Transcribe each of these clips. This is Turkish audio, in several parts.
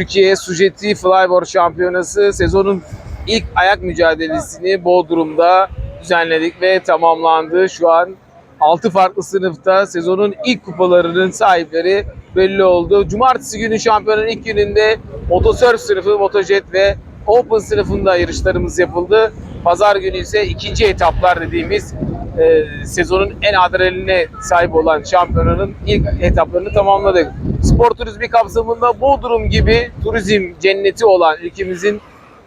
Türkiye Sujeti Flyboard Şampiyonası sezonun ilk ayak mücadelesini Bodrum'da düzenledik ve tamamlandı. Şu an 6 farklı sınıfta sezonun ilk kupalarının sahipleri belli oldu. Cumartesi günü şampiyonun ilk gününde motosurf sınıfı, motojet ve open sınıfında yarışlarımız yapıldı. Pazar günü ise ikinci etaplar dediğimiz e, sezonun en adrenaline sahip olan şampiyonanın ilk etaplarını tamamladık. Spor turizmi kapsamında Bodrum gibi turizm cenneti olan ülkemizin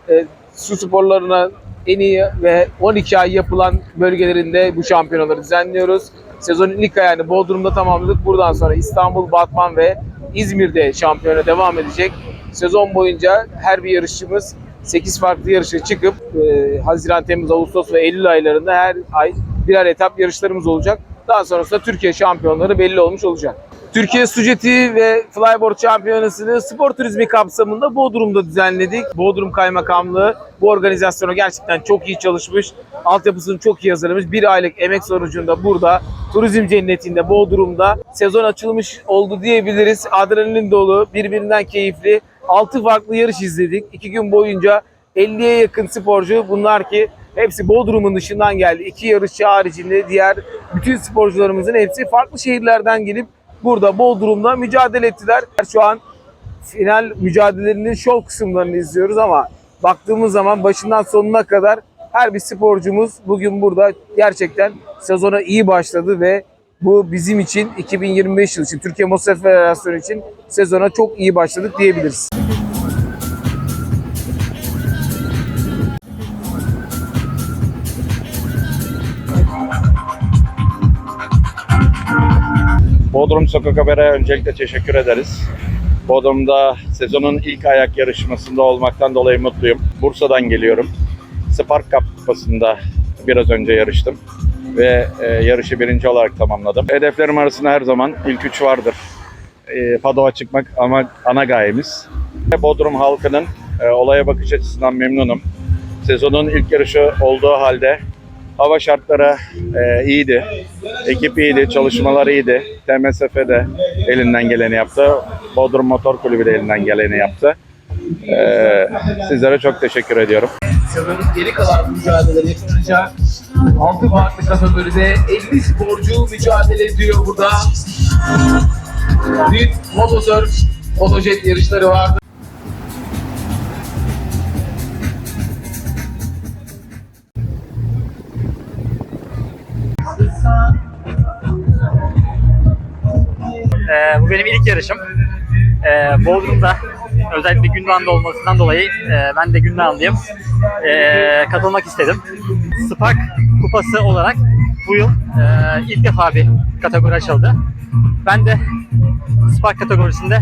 e, su sporlarına en iyi ve 12 ay yapılan bölgelerinde bu şampiyonaları düzenliyoruz. Sezonun ilk ayağını Bodrum'da tamamladık. Buradan sonra İstanbul, Batman ve İzmir'de şampiyona devam edecek. Sezon boyunca her bir yarışçımız 8 farklı yarışa çıkıp e, Haziran, Temmuz, Ağustos ve Eylül aylarında her ay birer etap yarışlarımız olacak. Daha sonrasında Türkiye şampiyonları belli olmuş olacak. Türkiye Sujeti ve Flyboard Şampiyonası'nı spor turizmi kapsamında Bodrum'da düzenledik. Bodrum Kaymakamlığı bu organizasyona gerçekten çok iyi çalışmış. Altyapısını çok iyi hazırlamış. Bir aylık emek sonucunda burada turizm cennetinde Bodrum'da sezon açılmış oldu diyebiliriz. Adrenalin dolu, birbirinden keyifli 6 farklı yarış izledik. 2 gün boyunca 50'ye yakın sporcu bunlar ki hepsi Bodrum'un dışından geldi. İki yarışçı haricinde diğer bütün sporcularımızın hepsi farklı şehirlerden gelip burada Bodrum'da mücadele ettiler. Şu an final mücadelelerinin şov kısımlarını izliyoruz ama baktığımız zaman başından sonuna kadar her bir sporcumuz bugün burada gerçekten sezona iyi başladı ve bu bizim için 2025 yılı için Türkiye Motosiklet Federasyonu için sezona çok iyi başladık diyebiliriz. Bodrum Sokak Haber'e öncelikle teşekkür ederiz. Bodrum'da sezonun ilk ayak yarışmasında olmaktan dolayı mutluyum. Bursa'dan geliyorum. Spark Cup kupasında biraz önce yarıştım ve e, yarışı birinci olarak tamamladım. Hedeflerim arasında her zaman ilk üç vardır. E, Padova çıkmak ama ana gayemiz. Bodrum halkının e, olaya bakış açısından memnunum. Sezonun ilk yarışı olduğu halde hava şartları e, iyiydi. Ekip iyiydi, çalışmalar iyiydi. TMSF de elinden geleni yaptı. Bodrum Motor Kulübü de elinden geleni yaptı. E, sizlere çok teşekkür ediyorum. Sezonun geri kalan mücadeleleri yapılacak. 6 farklı kategoride 50 sporcu mücadele ediyor burada. Büyük motosurf, motojet yarışları vardı. Ee, bu benim ilk yarışım. Ee, Bodrum'da özellikle Gündoğan'da olmasından dolayı e, ben de Gündoğanlıyım. Ee, katılmak istedim. Spark kupası olarak bu yıl e, ilk defa bir kategori açıldı. Ben de Spark kategorisinde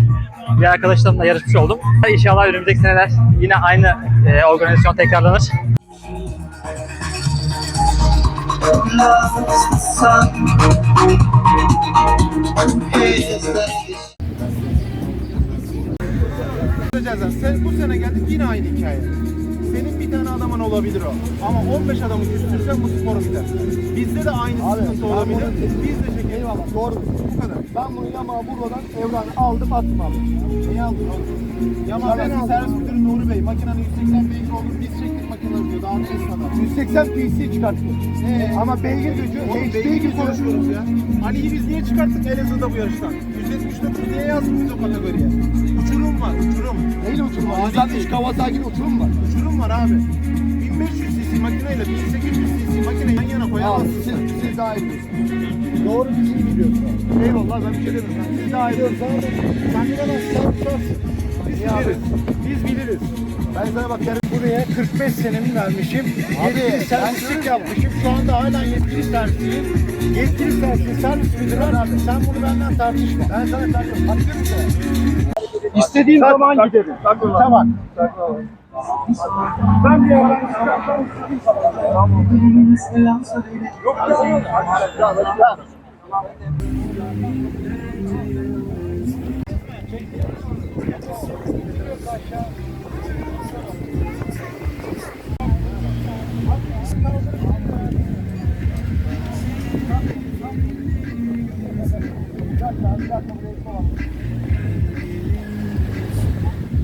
bir arkadaşlarımla yarışmış oldum. İnşallah önümüzdeki seneler yine aynı e, organizasyon tekrarlanır. Cezan, sen bu sene geldik yine aynı hikaye. Senin bir tane adamın olabilir o. Ama 15 adamı küstürsen bu spor biter. Bizde de aynı sıkıntı olabilir. Biz de çekelim. Eyvallah doğru. Ben bunu Yamaha buradan evranı aldım attım abi. Niye aldın oğlum? Yamaha ben servis müdürü Nuri Bey. Makinenin 180 beygir olduğunu biz çektik makineleri diyor. Daha ne kadar? 180 PC çıkarttık. Ee, Ama beygir gücü HD gibi konuşuyoruz ya. Ali'yi biz niye çıkarttık Elazığ'da bu yarıştan? 179 diye yazdık o kategoriye. Uçurum var, uçurum. Neyle uçurum var? 160 Kawasaki'nin uçurum var. Uçurum var abi. 1500 cc makineyle 1800 cc makine yan yana koyamazsın. Siz, siz daha iyi biliyorsunuz. Doğru düzgün biliyorsunuz. Eyvallah ben bir şey demiyorum. Siz daha iyi biliyorsunuz. Sen bilemezsin. Sen tutarsın. Biz biliriz. Biz biliriz. Ben sana bak yarın buraya 45 senemi vermişim. yetkili servislik yapmışım. Şu anda hala yetkili servisiyim. Yetkili servis, servis müdürü abi. Sen bunu benden tartışma. Ben sana tartışmam. Hakkı mı İstediğin zaman giderim. Tamam. Ben bir yerden çıkartan Tamam. Yok yok.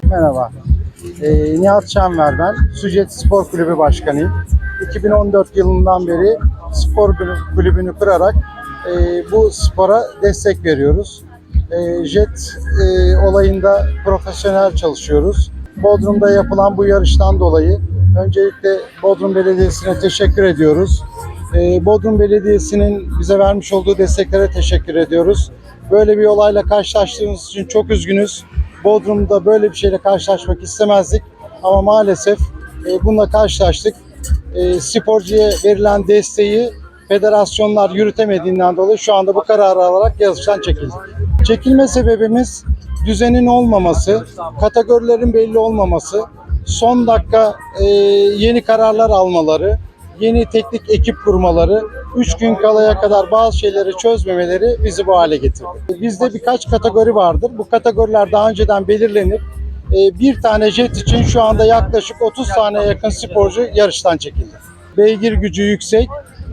Merhaba. Ee, Nihat Şenver ben. Sujet Spor Kulübü Başkanıyım. 2014 yılından beri spor kulü- kulübünü kurarak e, bu spora destek veriyoruz. E, jet e, olayında profesyonel çalışıyoruz. Bodrum'da yapılan bu yarıştan dolayı öncelikle Bodrum Belediyesi'ne teşekkür ediyoruz. E, Bodrum Belediyesi'nin bize vermiş olduğu desteklere teşekkür ediyoruz. Böyle bir olayla karşılaştığımız için çok üzgünüz. Bodrum'da böyle bir şeyle karşılaşmak istemezdik ama maalesef e, bununla karşılaştık. E, sporcuya verilen desteği federasyonlar yürütemediğinden dolayı şu anda bu kararı alarak yarıştan çekildik. Çekilme sebebimiz düzenin olmaması, kategorilerin belli olmaması, son dakika e, yeni kararlar almaları, yeni teknik ekip kurmaları, 3 gün kalaya kadar bazı şeyleri çözmemeleri bizi bu hale getirdi. Bizde birkaç kategori vardır. Bu kategoriler daha önceden belirlenip e, bir tane jet için şu anda yaklaşık 30 tane yakın sporcu yarıştan çekildi. Beygir gücü yüksek,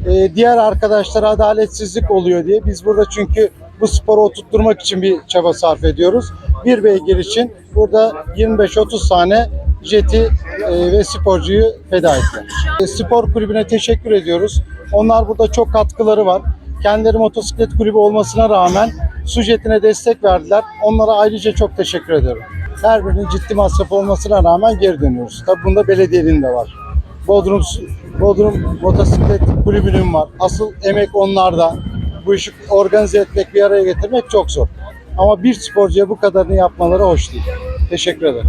e, diğer arkadaşlara adaletsizlik oluyor diye biz burada çünkü bu sporu oturtturmak için bir çaba sarf ediyoruz. Bir beygir için burada 25-30 tane jeti e, ve sporcuyu feda ettiler. Spor kulübüne teşekkür ediyoruz. Onlar burada çok katkıları var. Kendileri motosiklet kulübü olmasına rağmen su jetine destek verdiler. Onlara ayrıca çok teşekkür ediyorum. Her birinin ciddi masraf olmasına rağmen geri dönüyoruz. Tabii bunda belediyenin de var. Bodrum, Bodrum Motosiklet Kulübü'nün var. Asıl emek onlarda. Bu işi organize etmek, bir araya getirmek çok zor. Ama bir sporcuya bu kadarını yapmaları hoş değil. Teşekkür ederim.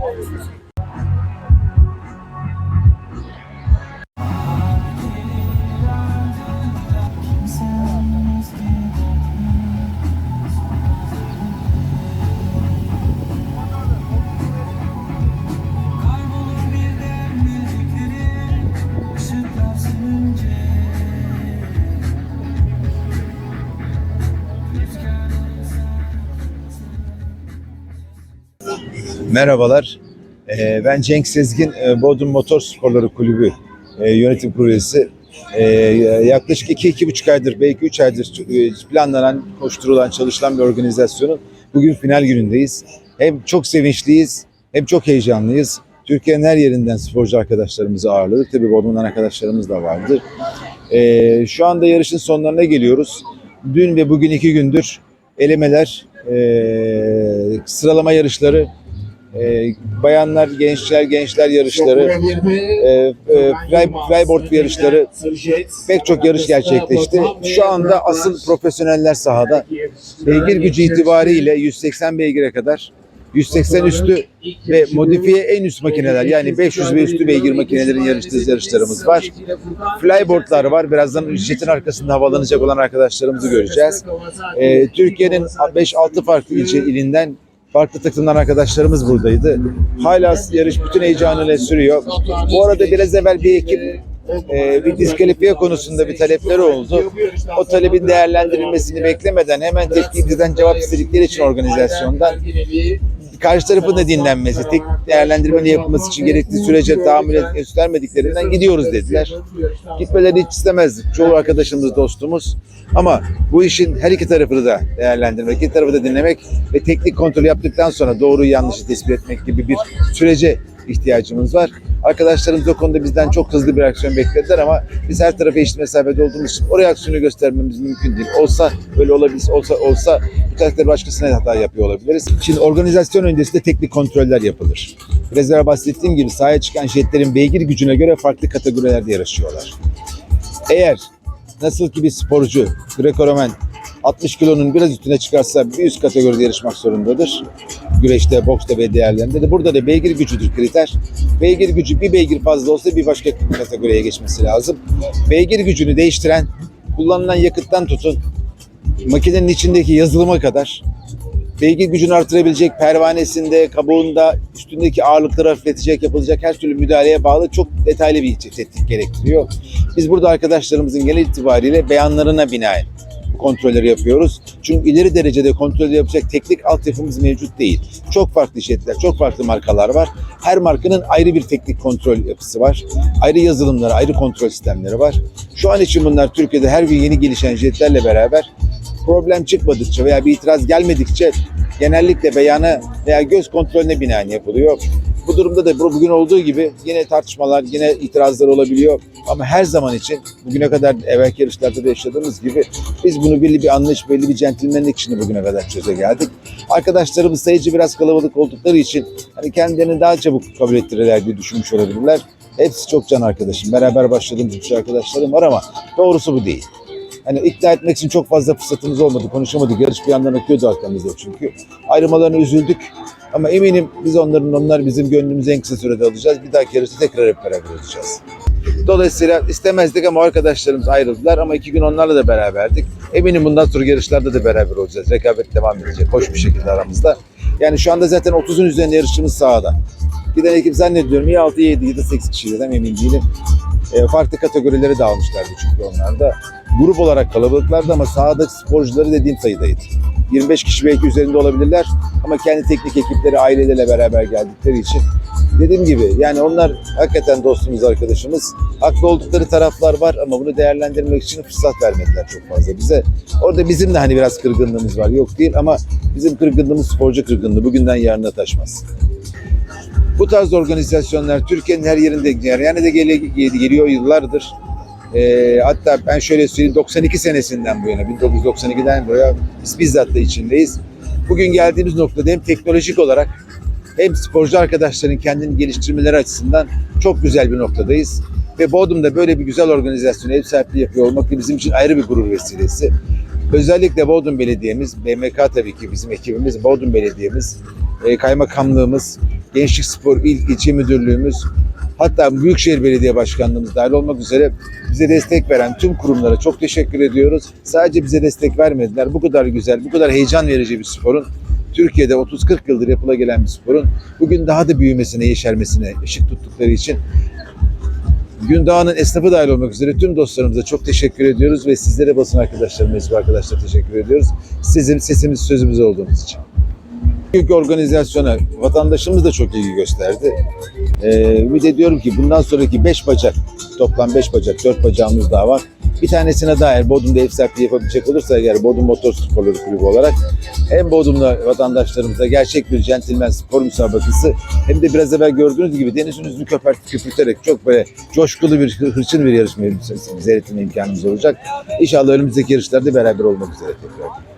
Merhabalar. Ee, Ben Cenk Sezgin, e, Bodrum Motor Sporları Kulübü e, yönetim kurulu üyesi. Ee, Yaklaşık iki, iki buçuk aydır, belki üç aydır e, planlanan, koşturulan, çalışılan bir organizasyonun bugün final günündeyiz. Hem çok sevinçliyiz, hem çok heyecanlıyız. Türkiye'nin her yerinden sporcu arkadaşlarımızı ağırladık. Tabii Bodrum'dan arkadaşlarımız da vardır. Ee, Şu anda yarışın sonlarına geliyoruz. Dün ve bugün iki gündür elemeler, sıralama yarışları e, bayanlar, gençler, gençler yarışları, e, e, flyboard yarışları, pek çok yarış gerçekleşti. Şu anda asıl profesyoneller sahada. Beygir gücü itibariyle 180 beygire kadar 180 üstü ve modifiye en üst makineler yani 500 ve üstü beygir makinelerin yarıştığı yarışlarımız var. Flyboardlar var. Birazdan jetin arkasında havalanacak olan arkadaşlarımızı göreceğiz. Ee, Türkiye'nin 5-6 farklı ilçe ilinden farklı takımdan arkadaşlarımız buradaydı. Hala yarış bütün heyecanıyla sürüyor. Bu arada biraz evvel bir ekip e, bir diskalifiye konusunda bir talepleri oldu. O talebin değerlendirilmesini beklemeden hemen tepkimizden cevap istedikleri için organizasyondan karşı tarafın da dinlenmesi, tek değerlendirmenin yapılması için gerekli sürece tahammül göstermediklerinden gidiyoruz dediler. Gitmeleri hiç istemezdik. Çoğu arkadaşımız, dostumuz. Ama bu işin her iki tarafını da değerlendirmek, iki tarafı da dinlemek ve teknik kontrol yaptıktan sonra doğruyu yanlışı tespit etmek gibi bir sürece ihtiyacımız var. Arkadaşlarımız o konuda bizden çok hızlı bir reaksiyon beklediler ama biz her tarafa eşit mesafede olduğumuz için o reaksiyonu göstermemiz mümkün değil. Olsa böyle olabilir, olsa olsa bu tarafta başkasına hata yapıyor olabiliriz. Şimdi organizasyon öncesinde teknik kontroller yapılır. Biraz bahsettiğim gibi sahaya çıkan jetlerin beygir gücüne göre farklı kategorilerde yarışıyorlar. Eğer nasıl ki bir sporcu Greco-Romen 60 kilonun biraz üstüne çıkarsa bir üst kategoride yarışmak zorundadır. Güreşte, boksta ve diğerlerinde de. Burada da beygir gücüdür kriter. Beygir gücü bir beygir fazla olsa bir başka kategoriye geçmesi lazım. Beygir gücünü değiştiren kullanılan yakıttan tutun makinenin içindeki yazılıma kadar beygir gücünü artırabilecek pervanesinde, kabuğunda, üstündeki ağırlıkları hafifletecek, yapılacak her türlü müdahaleye bağlı çok detaylı bir tetkik gerektiriyor. Biz burada arkadaşlarımızın genel itibariyle beyanlarına binaen kontrolleri yapıyoruz. Çünkü ileri derecede kontrol yapacak teknik altyapımız mevcut değil. Çok farklı jetler, çok farklı markalar var. Her markanın ayrı bir teknik kontrol yapısı var. Ayrı yazılımları, ayrı kontrol sistemleri var. Şu an için bunlar Türkiye'de her gün yeni gelişen jetlerle beraber problem çıkmadıkça veya bir itiraz gelmedikçe genellikle beyana veya göz kontrolüne binaen yapılıyor. Bu durumda da bu- bugün olduğu gibi yine tartışmalar, yine itirazlar olabiliyor. Ama her zaman için bugüne kadar evvelki yarışlarda da yaşadığımız gibi biz bunu belli bir anlayış, belli bir centilmenlik içinde bugüne kadar çöze geldik. Arkadaşlarımız sayıcı biraz kalabalık oldukları için hani kendilerini daha çabuk kabul ettirirler diye düşünmüş olabilirler. Hepsi çok can arkadaşım. Beraber başladığımız bir arkadaşlarım var ama doğrusu bu değil. Hani ikna etmek için çok fazla fırsatımız olmadı, konuşamadık. Yarış bir yandan akıyordu arkamızda çünkü. Ayrımalarına üzüldük. Ama eminim biz onların, onlar bizim gönlümüzü en kısa sürede alacağız. Bir dahaki yarışta tekrar hep beraber olacağız. Dolayısıyla istemezdik ama arkadaşlarımız ayrıldılar ama iki gün onlarla da beraberdik. Eminim bundan sonra yarışlarda da beraber olacağız. Rekabet devam edecek hoş bir şekilde aramızda. Yani şu anda zaten 30'un üzerinde yarışçımız sahada. Giden ekip zannediyorum ya 6, 7, 7, 8 kişiydi tam emin değilim. E, farklı kategorileri dağılmışlardı çünkü onlar da. Grup olarak kalabalıklardı ama sahadaki sporcuları dediğim sayıdaydı. 25 kişi belki üzerinde olabilirler ama kendi teknik ekipleri aileleriyle beraber geldikleri için dediğim gibi yani onlar hakikaten dostumuz, arkadaşımız. Haklı oldukları taraflar var ama bunu değerlendirmek için fırsat vermediler çok fazla bize. Orada bizim de hani biraz kırgınlığımız var. Yok değil ama bizim kırgınlığımız sporcu kırgınlığı. Bugünden yarına taşmaz. Bu tarz organizasyonlar Türkiye'nin her yerinde yani de gele- geliyor yıllardır. Ee, hatta ben şöyle söyleyeyim 92 senesinden bu yana 1992'den bu yana biz bizzat da içindeyiz. Bugün geldiğimiz noktada hem teknolojik olarak hem sporcu arkadaşların kendini geliştirmeleri açısından çok güzel bir noktadayız. Ve Bodrum'da böyle bir güzel organizasyonu ev sahipliği yapıyor olmak da bizim için ayrı bir gurur vesilesi. Özellikle Bodrum Belediye'miz, BMK tabii ki bizim ekibimiz, Bodrum Belediye'miz, e, kaymakamlığımız, Gençlik Spor İl İlçe Müdürlüğümüz, hatta Büyükşehir Belediye Başkanlığımız dahil olmak üzere bize destek veren tüm kurumlara çok teşekkür ediyoruz. Sadece bize destek vermediler. Bu kadar güzel, bu kadar heyecan verici bir sporun Türkiye'de 30-40 yıldır yapıla gelen bir sporun bugün daha da büyümesine, yeşermesine ışık tuttukları için Gündağ'ın esnafı dahil olmak üzere tüm dostlarımıza çok teşekkür ediyoruz ve sizlere basın arkadaşlarım, meclis arkadaşlar teşekkür ediyoruz. Sizin sesimiz, sözümüz olduğunuz için. Büyük organizasyona vatandaşımız da çok ilgi gösterdi. Ee, ümit ediyorum ki bundan sonraki 5 bacak, toplam 5 bacak, 4 bacağımız daha var. Bir tanesine dair Bodrum'da ev sahipliği yapabilecek olursa eğer Bodrum Motor Sporları Kulübü olarak hem Bodrum'da vatandaşlarımıza gerçek bir centilmen spor müsabakası hem de biraz evvel gördüğünüz gibi denizin yüzünü köpert, köpürterek çok böyle coşkulu bir, hırçın bir yarışma seyretme imkanımız olacak. İnşallah önümüzdeki yarışlarda beraber olmak üzere tekrar.